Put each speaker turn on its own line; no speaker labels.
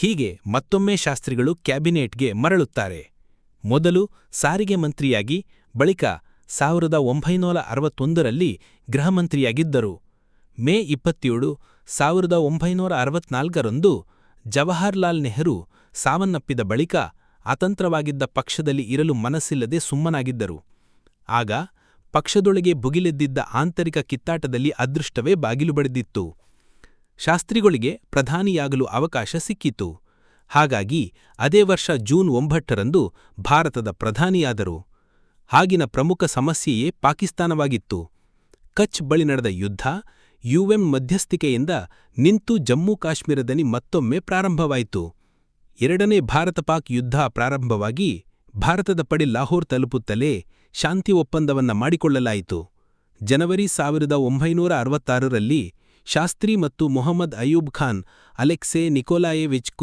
ಹೀಗೆ ಮತ್ತೊಮ್ಮೆ ಶಾಸ್ತ್ರಿಗಳು ಕ್ಯಾಬಿನೆಟ್ಗೆ ಮರಳುತ್ತಾರೆ. ಮೊದಲು ಸಾರಿಗೆ ಮಂತ್ರಿಯಾಗಿ, ಬಳಿಕ ಸಾವಿರದ ಒಂಬೈನೂರ ಅರವತ್ತೊಂದರಲ್ಲಿ ಗೃಹಮಂತ್ರಿಯಾಗಿದ್ದರು. ಮೇ ಇಪ್ಪತ್ತೇಳು ಸಾವಿರದ ಒಂಬೈನೂರ ಅರವತ್ನಾಲ್ಕರಂದು ಜವಾಹರ್ಲಾಲ್ ನೆಹರು ಸಾವನ್ನಪ್ಪಿದ ಬಳಿಕ ಅತಂತ್ರವಾಗಿದ್ದ ಪಕ್ಷದಲ್ಲಿ ಇರಲು ಮನಸ್ಸಿಲ್ಲದೆ ಸುಮ್ಮನಾಗಿದ್ದರು. ಆಗ ಪಕ್ಷದೊಳಗೆ ಭುಗಿಲೆದ್ದಿದ್ದ ಆಂತರಿಕ ಕಿತ್ತಾಟದಲ್ಲಿ ಅದೃಷ್ಟವೇ ಬಾಗಿಲು ಬಡಿದಿತ್ತು. ಶಾಸ್ತ್ರಿಗಳಿಗೆ ಪ್ರಧಾನಿಯಾಗಲು ಅವಕಾಶ ಸಿಕ್ಕಿತು. ಹಾಗಾಗಿ ಅದೇ ವರ್ಷ ಜೂನ್ ಒಂಬತ್ತರಂದು ಭಾರತದ ಪ್ರಧಾನಿಯಾದರು. ಆಗಿನ ಪ್ರಮುಖ ಸಮಸ್ಯೆಯೇ ಪಾಕಿಸ್ತಾನವಾಗಿತ್ತು. ಕಚ್ ಬಳಿ ನಡೆದ ಯುದ್ಧ ಯುಎಂ ಮಧ್ಯಸ್ಥಿಕೆಯಿಂದ ನಿಂತು ಜಮ್ಮು ಕಾಶ್ಮೀರದಲ್ಲಿ ಮತ್ತೊಮ್ಮೆ ಪ್ರಾರಂಭವಾಯಿತು. ಎರಡನೇ ಭಾರತ ಪಾಕ್ ಯುದ್ಧ ಪ್ರಾರಂಭವಾಗಿ ಭಾರತದ ಪಡೆ ಲಾಹೋರ್ ತಲುಪುತ್ತಲೇ ಶಾಂತಿ ಒಪ್ಪಂದವನ್ನ ಮಾಡಿಕೊಳ್ಳಲಾಯಿತು. ಜನವರಿ ಸಾವಿರದ ಒಂಬೈನೂರ ಅರವತ್ತಾರರಲ್ಲಿ ಶಾಸ್ತ್ರಿ ಮತ್ತು ಮೊಹಮ್ಮದ್ ಅಯೂಬ್ ಖಾನ್ ಅಲೆಕ್ಸೆ ನಿಕೋಲಾಯೆವಿಚ್